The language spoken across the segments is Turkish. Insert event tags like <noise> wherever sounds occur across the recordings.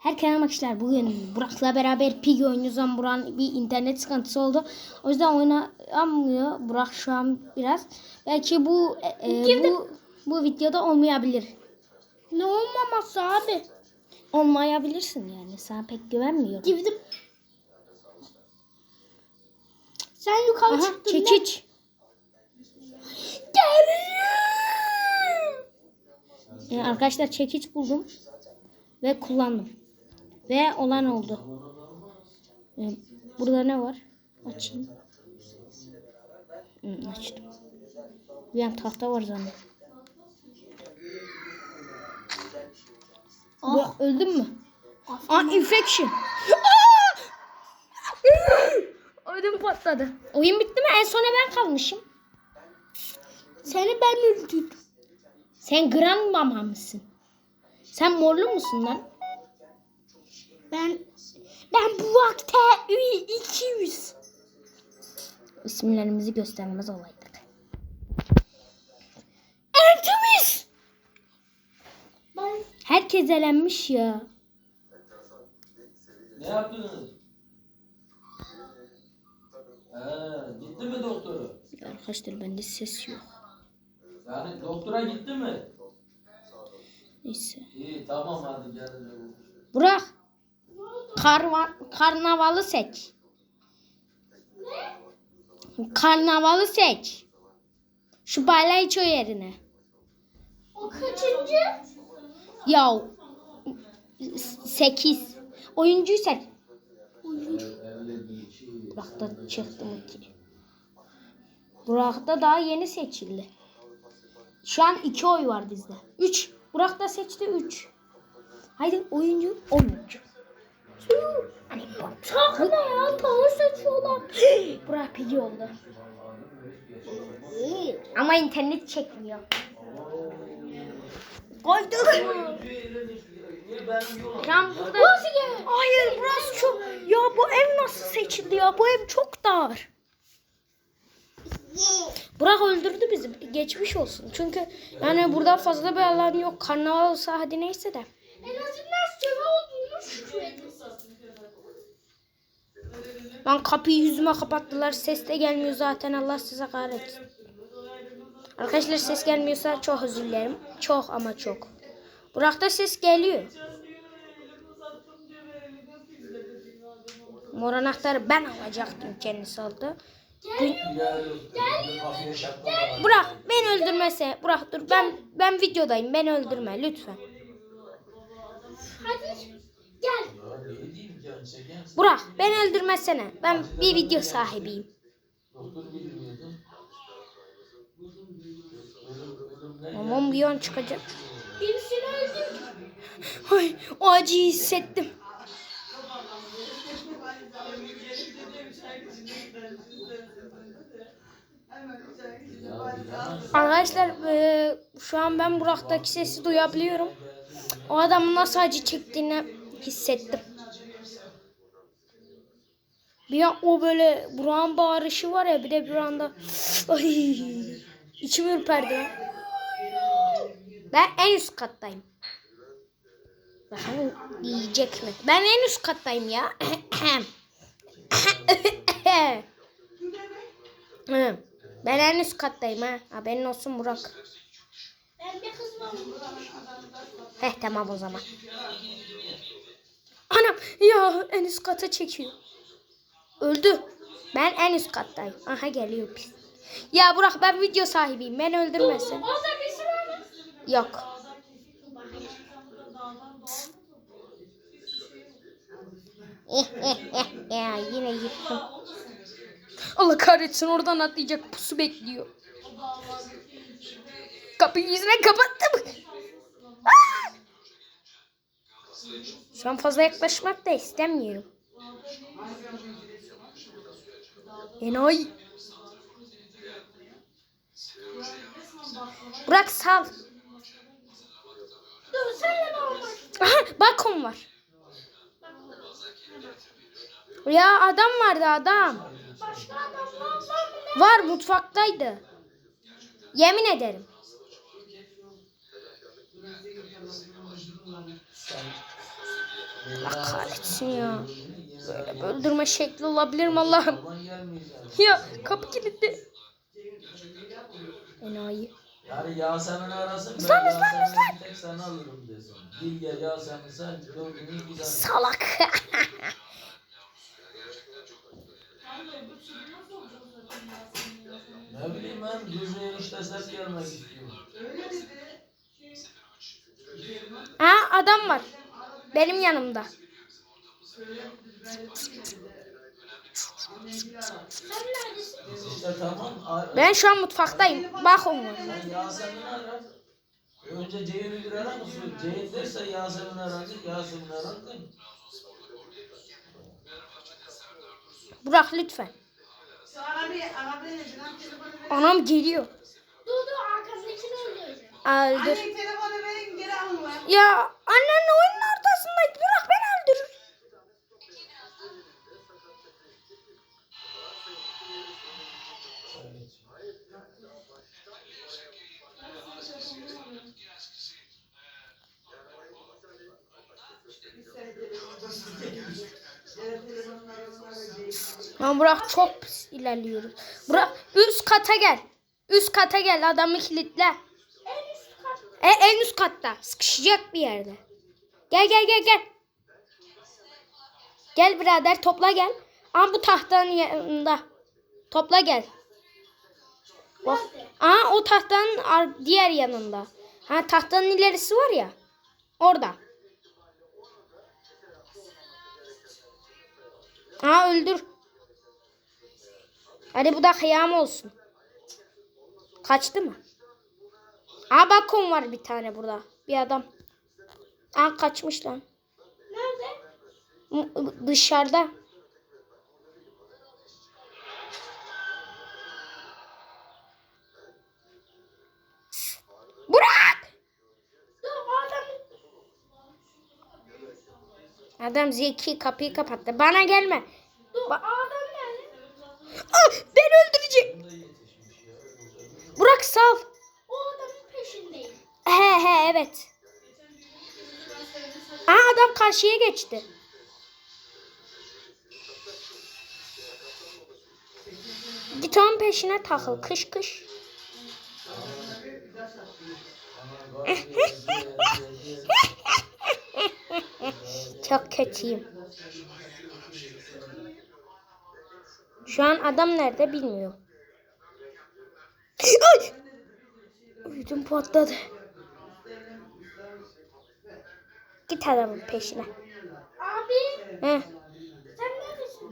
Herkese arkadaşlar bugün Burak'la beraber Pig oynuyoruz Burak'ın bir internet sıkıntısı oldu. O yüzden oynayamıyor Burak şu an biraz. Belki bu e, e, bu, bu videoda olmayabilir. Ne olmaması abi? Olmayabilirsin yani. Sana pek güvenmiyorum. Girdim. Sen yukarı Aha çıktın. çekiç. Yani arkadaşlar çekiç buldum. Ve kullandım. Ve olan oldu. Ee, Burada ne var? Açayım. Hı, açtım. Bir yan tahta var zannediyorum. Bu öldün mü? Aa infection. Ödüm patladı. Oyun bitti mi? En sona ben kalmışım. Seni ben öldürdüm. Sen grandmama mısın? Sen morlu musun lan? Ben ben bu vakte 200. İsimlerimizi göstermez olaydık. Ertuğrul. Ben Herkes elenmiş ya. Ne yaptınız? Ha, gitti mi doktora? Ya Arkadaşlar bende ses yok. Yani doktora gitti mi? Neyse. İyi tamam hadi gelin. Burak. Karva, karnavalı seç. Karnavalı seç. Şu palyaço yerine. o kaçıncı? Ya 8. Oyuncuyu seç. Burak'ta çıktı mı ki? Burak'ta daha yeni seçildi. Şu an 2 oy var bizde. 3. Burak da seçti 3. Haydi oyuncu oyuncu. Hani Çok ne ya? Tavır seçiyorlar. <gasps> Burak pigi oldu. Ama internet çekmiyor. Koyduk. Can burada. Hayır burası çok. Ya bu ev nasıl seçildi ya? Bu ev çok dar. Burak öldürdü bizi. Geçmiş olsun. Çünkü yani burada fazla bir alan yok. Karnaval olsa hadi neyse de. En azından sıra olduğunu şükredin. Lan kapıyı yüzüme kapattılar. Ses de gelmiyor zaten. Allah size kahretsin. Arkadaşlar ses gelmiyorsa çok özür dilerim. Çok ama çok. Burak'ta ses geliyor. Mor anahtarı ben alacaktım kendisi aldı. Gün- Burak beni öldürmese. Burak dur ben ben videodayım. Beni öldürme lütfen. Hadi gel. Burak beni öldürmesene. Ben bir video sahibiyim. Mamam bir an çıkacak. Birisini öldürdüm. Ay, o acıyı hissettim. Arkadaşlar e, şu an ben Burak'taki sesi duyabiliyorum. O adamın nasıl acı çektiğini hissettim. Bir an o böyle Burak'ın bağırışı var ya bir de bir anda <laughs> ay içim ürperdi. Ben en üst kattayım. Bakalım yiyecek mi? Ben en üst kattayım ya. <coughs> ben en üst kattayım ha. Haberin olsun Burak. Ben bir kız var. Heh tamam o zaman. Anam ya en üst kata çekiyor. Öldü. Ben en üst kattayım. Aha geliyor pis. Ya Burak ben video sahibiyim. Ben öldürmesin. Yok. <laughs> ya yine yıktım. Allah kahretsin oradan atlayacak pusu bekliyor. Kapıyı yüzüne kapattım. Ah! Şu an fazla yaklaşmak da istemiyorum. Enayi. Bırak sal. Aha balkon var. Ya adam vardı adam. Başka adamlar var? Var mutfaktaydı. Yemin ederim. Allah kahretsin ya. Böyle öldürme şekli olabilir mi Allah'ım? Ya kapı kilitli. Enayi. Yani Yasemin'i arasın Islan, ıslan, bir tek sana alırım desin. Gel Yasemin sen dördünü tane. Salak. <laughs> Ne bileyim ben Düzce'ye işte ses gelmek istiyorum. ha adam var. Benim yanımda. İşte tamam. Ben şu an mutfaktayım. Bak onu. Sen Yasemin'i ara. Önce Ceyhun'u bir ara mı? Ceyhun derse Yasemin'i aradı. Yasemin'i aradı. Burak lütfen. Anam geliyor. Dur dur arkasındakini öldüreceğim. Öldür. Anne telefonu verin geri alın. Ya annenle oyunun ortasındayız. Ama Burak çok pis ilerliyoruz. Burak üst kata gel. Üst kata gel adamı kilitle. En üst. E, en üst katta. Sıkışacak bir yerde. Gel gel gel gel. Gel birader topla gel. Ama bu tahtanın yanında. Topla gel. Bak. Aa o tahtanın diğer yanında. Ha tahtanın ilerisi var ya. Orada. Aa öldür. Hadi bu da kıyam olsun. Kaçtı mı? Aa balkon var bir tane burada. Bir adam. Aa kaçmış lan. Nerede? Dışarıda. Adam zeki kapıyı kapattı. Bana gelme. Dur Ba- nerede? Ah, beni öldürecek. Burak sal. O adamın peşindeyim. He he evet. Aa adam karşıya geçti. Git onun peşine takıl. Kış kış. <laughs> Çok kötüyüm. Şu an adam nerede bilmiyorum. Ay! Ödüm patladı. Git adamın peşine. Abi He, sen neredesin?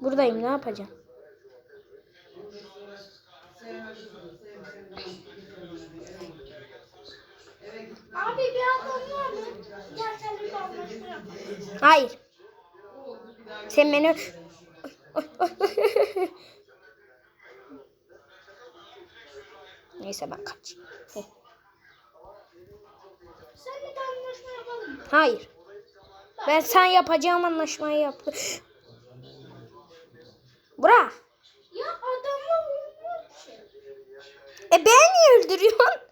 buradayım ne yapacağım? Abi bir adam var mı? Gel seninle anlaşma yapalım. Hayır. Sen beni... Neyse ben kaç. Seninle de anlaşma yapalım mı? Hayır. Ben sen yapacağım anlaşmayı yaptım. Bırak. Ya adamla uyumuyor ki. E ben niye öldürüyorsun?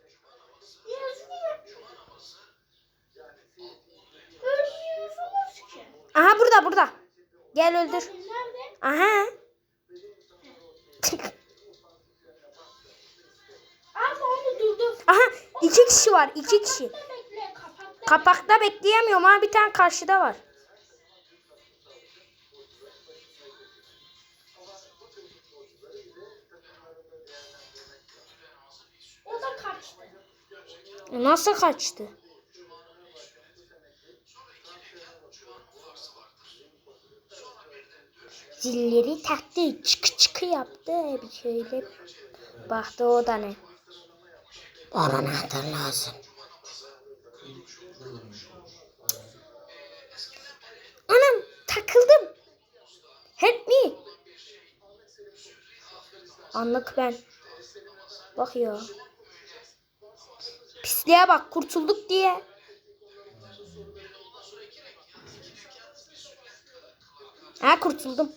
Aha burada burada. Gel öldür. Aha. Aha iki kişi var iki kişi. Kapakta bekleyemiyorum ha bir tane karşıda var. o da kaçtı. Nasıl kaçtı? Zilleri taktı, çıkı çıkı yaptı bir şöyle. Baktı o da ne? Bana anahtar lazım. Anam takıldım. Help me. Anlık ben. Bak ya. Pisliğe bak kurtulduk diye. Ha kurtuldum.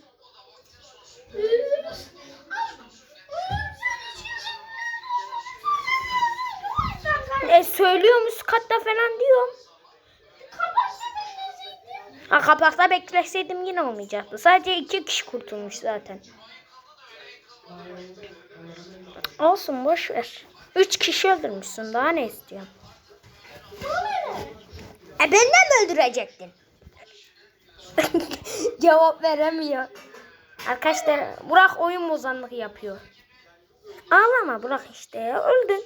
E söylüyorum üst katta falan diyorum. Ha, kapakta bekleseydim yine olmayacaktı. Sadece iki kişi kurtulmuş zaten. Olsun boş ver. Üç kişi öldürmüşsün daha ne istiyorsun? E benden mi öldürecektin? <laughs> Cevap veremiyor. Arkadaşlar Burak oyun bozanlığı yapıyor. Ağlama Burak işte öldün.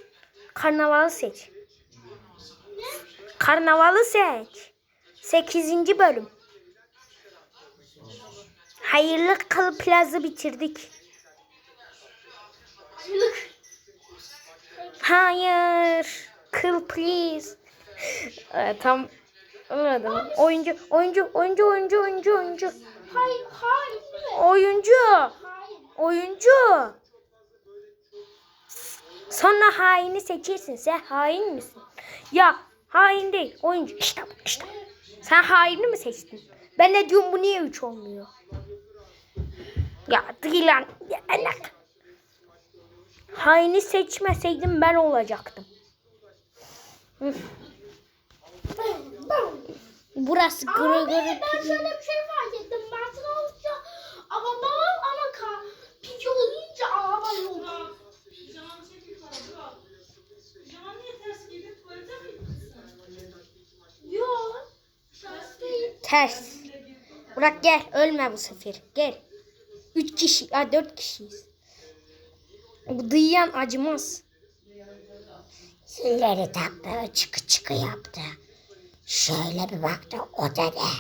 Karnavalı seç. Karnavalı seç. 8. bölüm. Hayırlı kıl plazı bitirdik. Hayır. Kıl please. Ee, tam anladım. Oyuncu, oyuncu, oyuncu, oyuncu, oyuncu, oyuncu. Hayır, hayır? Oyuncu. Oyuncu. Sonra haini seçersin. Sen hain misin? Ya hain değil. Oyuncu. İşte bu, işte. Sen haini mi seçtin? Ben de diyorum bu niye 3 olmuyor? Ya değil lan. Ya, anak. Haini seçmeseydim ben olacaktım. Burası gırı Abi gırı. ben şöyle bir şey fark ettim. Martın olunca araba var ama ka piki olunca araba yok. Yok. Ters değil. Ters. Burak gel. Ölme bu sefer. Gel. Üç kişi. Ha dört kişiyiz. Bu dıyıyan acımaz. Zilleri taktı, çıkı çıkı yaptı. Şöyle bir baktı, o da ne?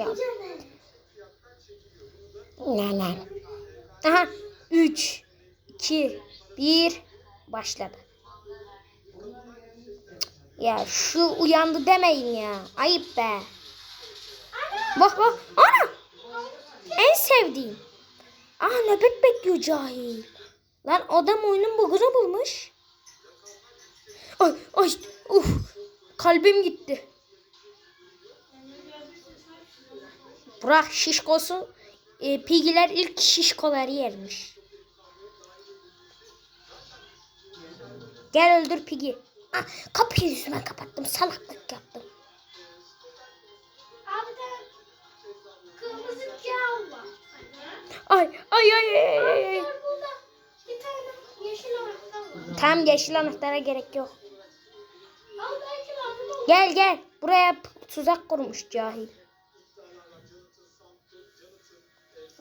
Ya. Ne ne? Aha. Üç, iki, bir. Başladı. Ya şu uyandı demeyin ya. Ayıp be. Bak bak. Ana. En sevdiğim. Aa nöbet bekliyor cahil. Lan adam oyunun bugunu bulmuş. Ay ay uf. Kalbim gitti. Burak şişkosu e, pigiler ilk şişkoları yermiş. Gel öldür pigi. Ah, kapıyı yüzüme kapattım. Salaklık yaptım. Ay ay ay ay ay. tane yeşil anahtara gerek yok. Gel gel. Buraya tuzak kurmuş cahil.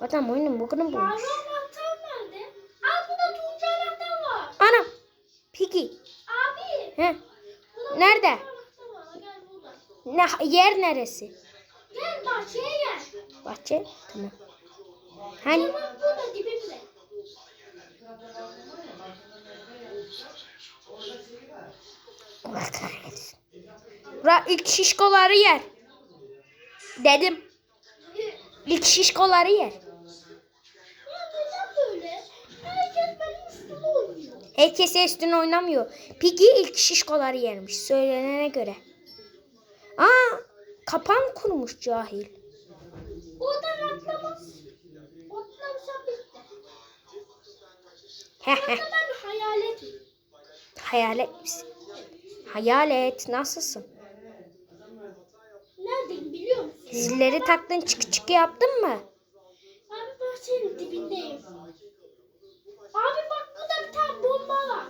Adam oyunun bugünü bulmuş. Mavi anahtar nerede? Al burada turuncu anahtar var. Ana. Pigi. Abi. He. burada Nerede? Ne, yer neresi? Gel bahçeye gel. Bahçe. Tamam. Hani? Bak burada dibimde. Allah kahretsin. Bura ilk şişkoları yer. Dedim. İlk şişkoları yer. Ya neden böyle? Herkes benim üstüme oynuyor. Herkes üstüne oynamıyor. Piggy ilk şişkoları yermiş söylenene göre. Aa, kapan kurmuş cahil. Oradan atlamaz. Atlamsa bitti. Yoksa ben hayaletim. Hayalet misin? Hayalet nasılsın? Neredeyim biliyor musun? Zilleri taktın çıkı çıkı yaptın mı? Abi bahçenin dibindeyim. Abi bak burada bir tane bomba var.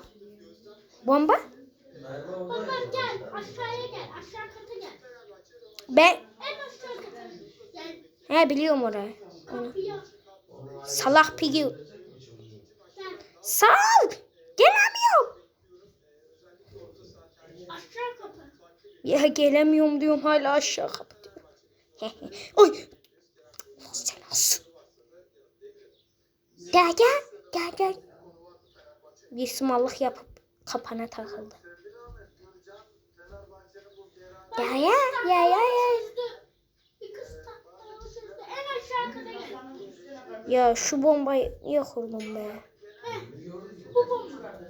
Bomba? Bak gel aşağıya gel. Aşağı kata gel. Ben En aşağı kata. Gel he biliyorum orayı. kapıya. Salak. Gel. Sal! Gelemiyorum. Aşağı kata. Ya gelemiyorum diyorum hala aşağı kapatıyorum. Oy. Sen nasıl? Gel gel. Gel gel. Bir sumallık yapıp kapana takıldı. Ya ya ya ya ya. Ya şu bombayı niye kurdun be? Bu bomba.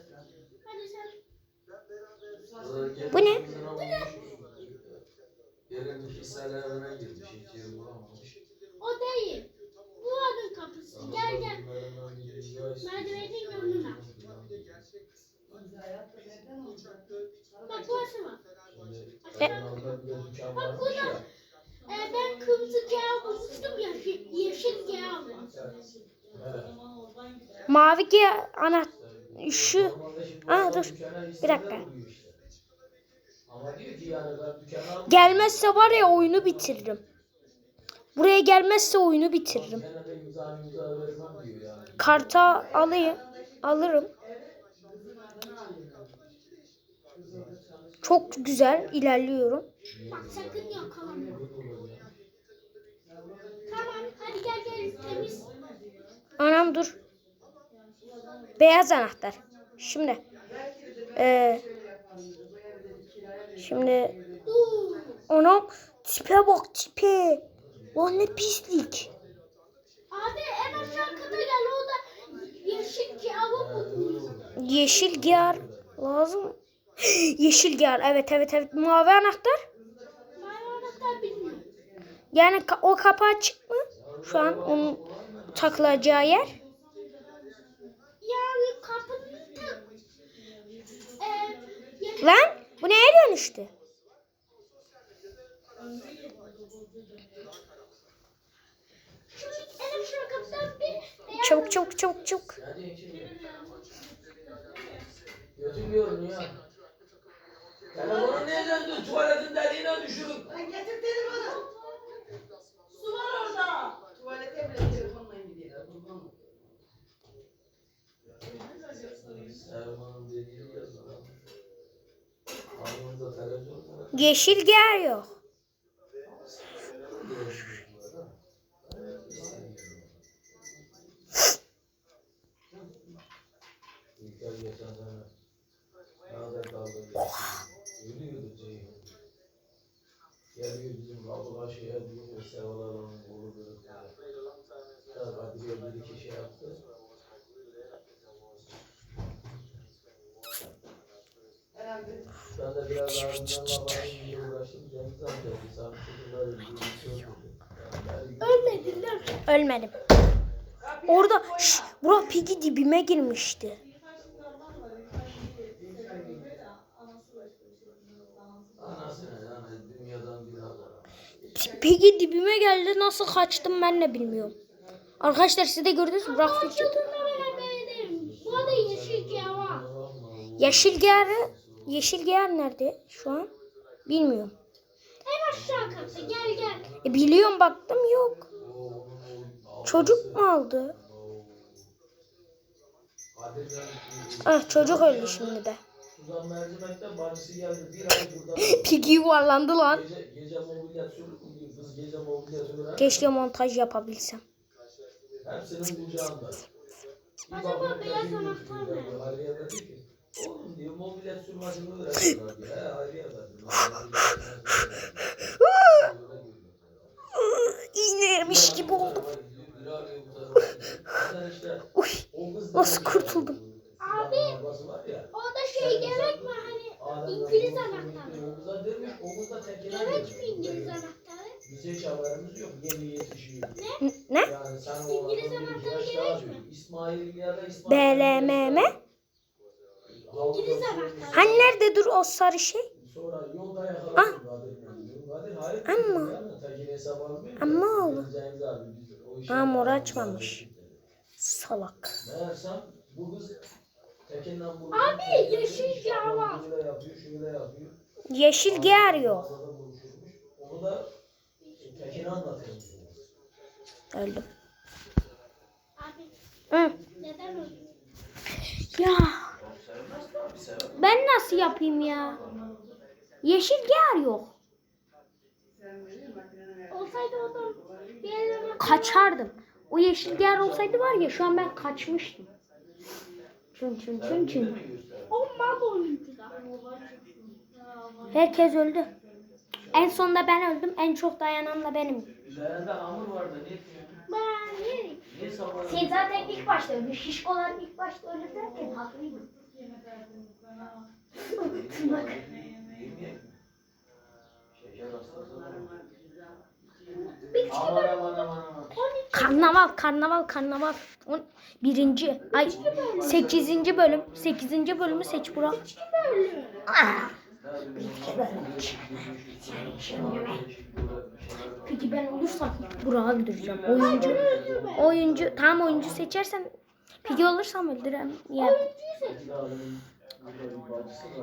Bu ne? Yeri bulamamış. O değil. Bu adın kapısı. Gel gel. Merdivenin yanına. Bak. E, de dükkan varmış ya. Ee, ben kırmızı kağıt bulmuştum ya. ye- Yeşil kağıt. Mavi ki ana şu bu dur. Bir dakika. gelmezse var ya oyunu bitiririm. Buraya gelmezse oyunu bitiririm. Karta alayım. Alırım. Çok güzel ilerliyorum. Bak sakın yakalama. Tamam hadi gel gel temiz. Anam dur. Beyaz anahtar. Şimdi. Ee, şimdi ona tipe bak tipe. Lan ne pislik. Abi en aşağı kata gel orada yeşil kağıt. Yeşil giyar lazım. <gasps> Yeşil giyar. Evet evet evet. Mavi anahtar. Mavi anahtar bilmiyorum. Yani ka- o kapağı açık mı? Şu an onun takılacağı yer. Yani kapının ta... Ee, Lan bu neye dönüştü? Çabuk çabuk çabuk çabuk. Hadi şimdi. Telefonu niye döndün? Tuvaletin deliğine düşürün. Lan getir telefonu. Su var orada. Tuvalete bile telefonla gidiyor. Kurban olayım. Erman'ın dediği televizyon var. Yeşil giyar yok. İlker geçen sene Nazır dalga geçti. Ölüyordu Ceyhun. Geliyor bizim kapı karşıya diyor Seval Alan'ın oğlu böyle. Tabii Kadir'e bir iki şey yaptı. Herhalde. Ben de biraz ardından bakayım diye uğraştım. Cengiz amca bir saat çocuklar öldü. Bir şey Yani ölmediler. Ölmedim. Orada şş, Burak Piggy dibime girmişti. Piggy dibime geldi. Nasıl kaçtım ben de bilmiyorum. Arkadaşlar siz de gördünüz mü? Burak Piggy. Bu yeşil kağıt. Yeşil giyar, yeşil giyar nerede şu an? Bilmiyorum. En aşağı katta gel gel. E, biliyorum baktım yok. Çocuk mu aldı? Ah çocuk öldü şimdi de. Suzan Mercimek'ten bacısı geldi. Bir ay burada. Piggy yuvarlandı lan. Gece, gece kız gece. Keşke montaj yapabilsem. Hepsinin kucağında. Bir Acaba beyaz anahtar ne? İğneymiş gibi oldum. Uy. Nasıl kurtuldum? Abi. Orada şey gerek mi hani İngiliz anahtarı. Gerek mi. İngiliz anahtarı? Bize haberimiz yok. Yeni yetişiyor. Ne? Yani sen İngiliz anahtarı gerek mi? İsmail ya da İsmail. BLMM. Hani nerede dur o sarı şey? Sonra yolda Ah. Ama-. Ama oğlum. Cengiz abi biz o işi Ha, mor açmamış. Salak. Meğersem bu kız Tekin'le bu Abi, yeşil yağ var. Yeşil. Arada buluşurmuş. Onu da Tekin'e anlatıyormuş. Öldüm. Abi Hı. neden öldün? Ya ben nasıl yapayım ya? Yeşil giyar yok. Olsaydı oradan Kaçardım. O yeşil giyar olsaydı var ya şu an ben kaçmıştım. O mal oyuncu da. Herkes öldü. En sonunda ben öldüm. En çok dayanan da benim. Üzerinde hamur vardı. Diyor? Ben yerim. Niye? Sen zaten ilk başta öldün. Şişkolar ilk başta ölür derken haklıydın. Karnaval, karnaval, karnaval. On, birinci, ay sekizinci bölüm. Sekizinci bölümü seç Burak. Peki ben olursam Burak'a öldüreceğim. Oyuncu, oyuncu, tam oyuncu seçersem Peki olursam öldürem. Ya.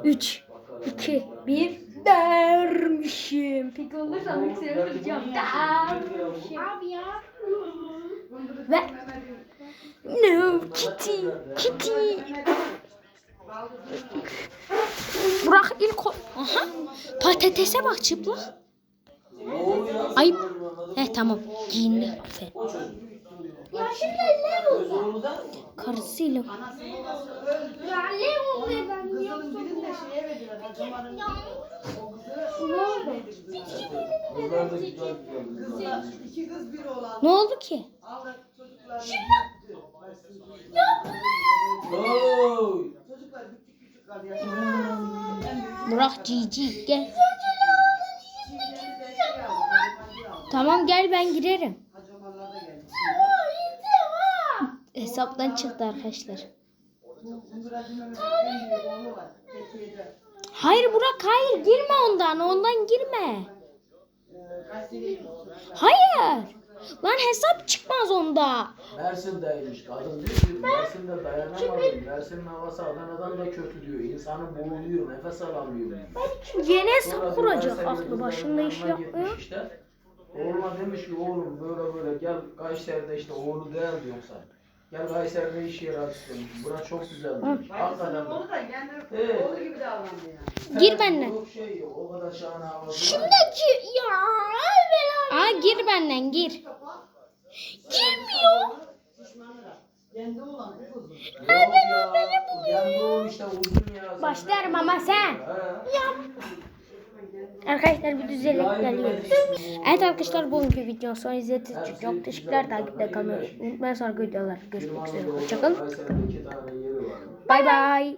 3, 2, 1 dermişim. Peki olursam hepsini öldüreceğim. Dermişim. Abi ya. Ve no Kitty, Kitty. Burak ilk o... Aha. Patatese bak çıplak. Ayıp. He tamam. Giyindi. Aferin. O çocuk. Ya şimdi ne oldu? Karısıyla. Babası öldü. Ya ne oldu ben yaptım. Ne oldu? Kızlar da güzel Kızlar, iki kız bir oğlan. Ne oldu ki? Çocuklar. Oy! Çocuklar küçük Burak Cici gel. şey. Tamam gel ben girerim. Hacımanlar da geldi. Hesaptan çıktı arkadaşlar. Hayır Burak hayır girme ondan ondan girme. Hayır. Lan hesap çıkmaz onda. Mersin'deymiş. Kadın diyor ki Mersin'de dayanamadım. Mersin'in havası Adana'dan da kötü diyor. İnsanı boğuluyor, nefes alamıyor. Yeni hesap kuracak aklı başında iş yapmıyor. Işte. Oğluna demiş ki oğlum böyle böyle gel Kayseri'de işte oğlu değer diyorsa. Gel Kayseri'de iş yeri aç demiş. Bura çok güzel demiş. Hakikaten oğlu da kendi Evet. oğlu gibi davrandı yani. Gir benden. Yok şey yok. O kadar şahane havası var. Şimdiki ya. Bela. Aa gir benden gir. Girmiyor. Düşmanlar. Kendi oğlan kızı. Yok ya. Kendi oğlu işte uzun ya. Başlarım ama sen. He. Arkadaşlar bir düzenlik Yayın geliyor. üretişim. Evet arkadaşlar bugünkü videonun sonu izlediğiniz için çok teşekkürler. Takipte kalmayı unutmayın. Sonraki videolar görüşmek üzere. Hoşçakalın. Bay bay.